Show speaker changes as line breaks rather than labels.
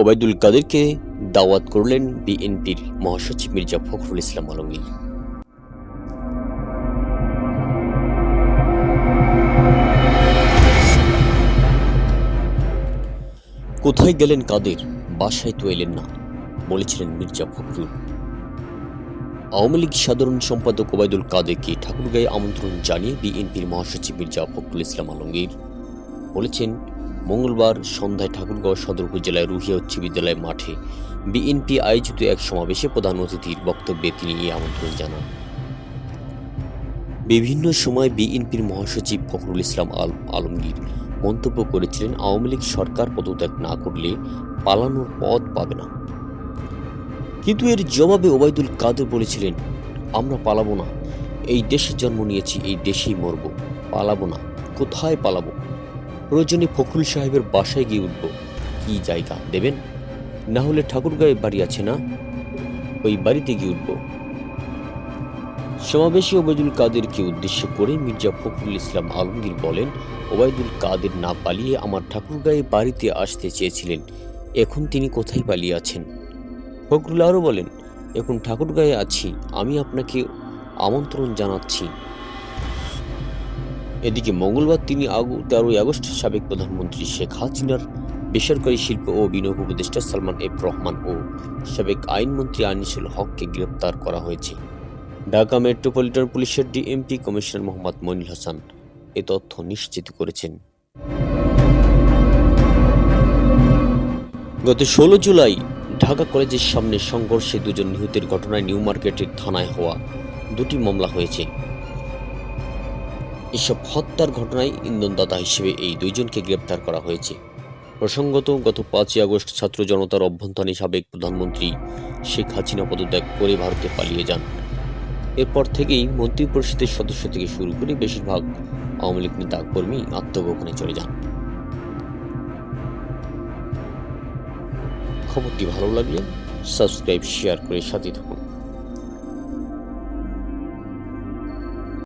ওবায়দুল কাদেরকে দাওয়াত করলেন বিএনপির মহাসচিব মির্জা ফখরুল ইসলাম আলমগীর। কোথায় গেলেন কাদের? বাসায় তো এলেন না। বলেছিলেন মির্জা ফখরুল। আওয়ামী লীগ সাধারণ সম্পাদক ওবায়দুল কাদেরকে ঠাকুরগাঁয়ে আমন্ত্রণ জানিয়ে বিএনপির মহাসচিব মির্জা ফখরুল ইসলাম আলমগীর বলেছেন মঙ্গলবার সন্ধ্যায় ঠাকুরগাঁও সদর উপজেলায় রুহিয়া উচ্চ বিদ্যালয় মাঠে বিএনপি আয়োজিত এক সমাবেশে প্রধান অতিথির বক্তব্যে তিনি এই আমন্ত্রণ জানান। বিভিন্ন সময় বিএনপির মহাসচিব ফখরুল ইসলাম আল আলমগীর মন্তব্য করেছিলেন, আওয়ামী লীগ সরকার পদত্যাগ না করলে পালানোর পথ পাবে না। কিন্তু এর জবাবে ওবায়দুল কাদের বলেছিলেন, আমরা পালাবো না। এই দেশে জন্ম নিয়েছি, এই দেশেই মরব। পালাবো না। কোথায় পালাবো? প্রয়োজনে ফখরুল সাহেবের বাসায় গিয়ে উঠব। কি জায়গা দেবেন? না হলে ঠাকুরগাঁয়ে বাড়ি আছে না? ওই বাড়িতে গিয়ে উঠব। সমাবেশে ওবায়দুল কাদেরকে উদ্দেশ্য করে মির্জা ফখরুল ইসলাম আলমগীর বলেন, ওবায়দুল কাদের না পালিয়ে আমার ঠাকুরগাঁয়ে বাড়িতে আসতে চেয়েছিলেন। এখন তিনি কোথায় পালিয়ে আছেন? ফখরুল আরও বলেন, এখন ঠাকুরগাঁয়ে আছি। আমি আপনাকে আমন্ত্রণ জানাচ্ছি। এদিকে মঙ্গলবার তিনি তেরোই আগস্ট সাবেক প্রধানমন্ত্রী শেখ হাসিনার বেসরকারি শিল্প ও বিনিয়োগ উপদেষ্টা সালমান এফ রহমান ও সাবেক আইনমন্ত্রী আনিসুল হককে গ্রেপ্তার করা হয়েছে। ঢাকা মেট্রোপলিটন পুলিশের ডিএমপি কমিশনার মোহাম্মদ মনিল হাসান এ তথ্য নিশ্চিত করেছেন। গত ষোলো জুলাই ঢাকা কলেজের সামনে সংঘর্ষে দুজন নিহতের ঘটনায় নিউ মার্কেটের থানায় হওয়া দুটি মামলা হয়েছে। এসব হত্যার ঘটনায় ইন্ধনদাতা হিসেবে এই দুইজনকে গ্রেপ্তার করা হয়েছে। প্রসঙ্গত, গত পাঁচই আগস্ট ছাত্র জনতার অভ্যন্তরে সাবেক প্রধানমন্ত্রী শেখ হাসিনা পদত্যাগ করে ভারতে পালিয়ে যান। এরপর থেকেই মন্ত্রিপরিষদের সদস্য থেকে শুরু করে বেশিরভাগ আওয়ামী লীগ নেতা কর্মী আত্মগোপনে চলে যান। খবরটি ভালো লাগলে সাবস্ক্রাইব, শেয়ার করে সাথে থাকুন।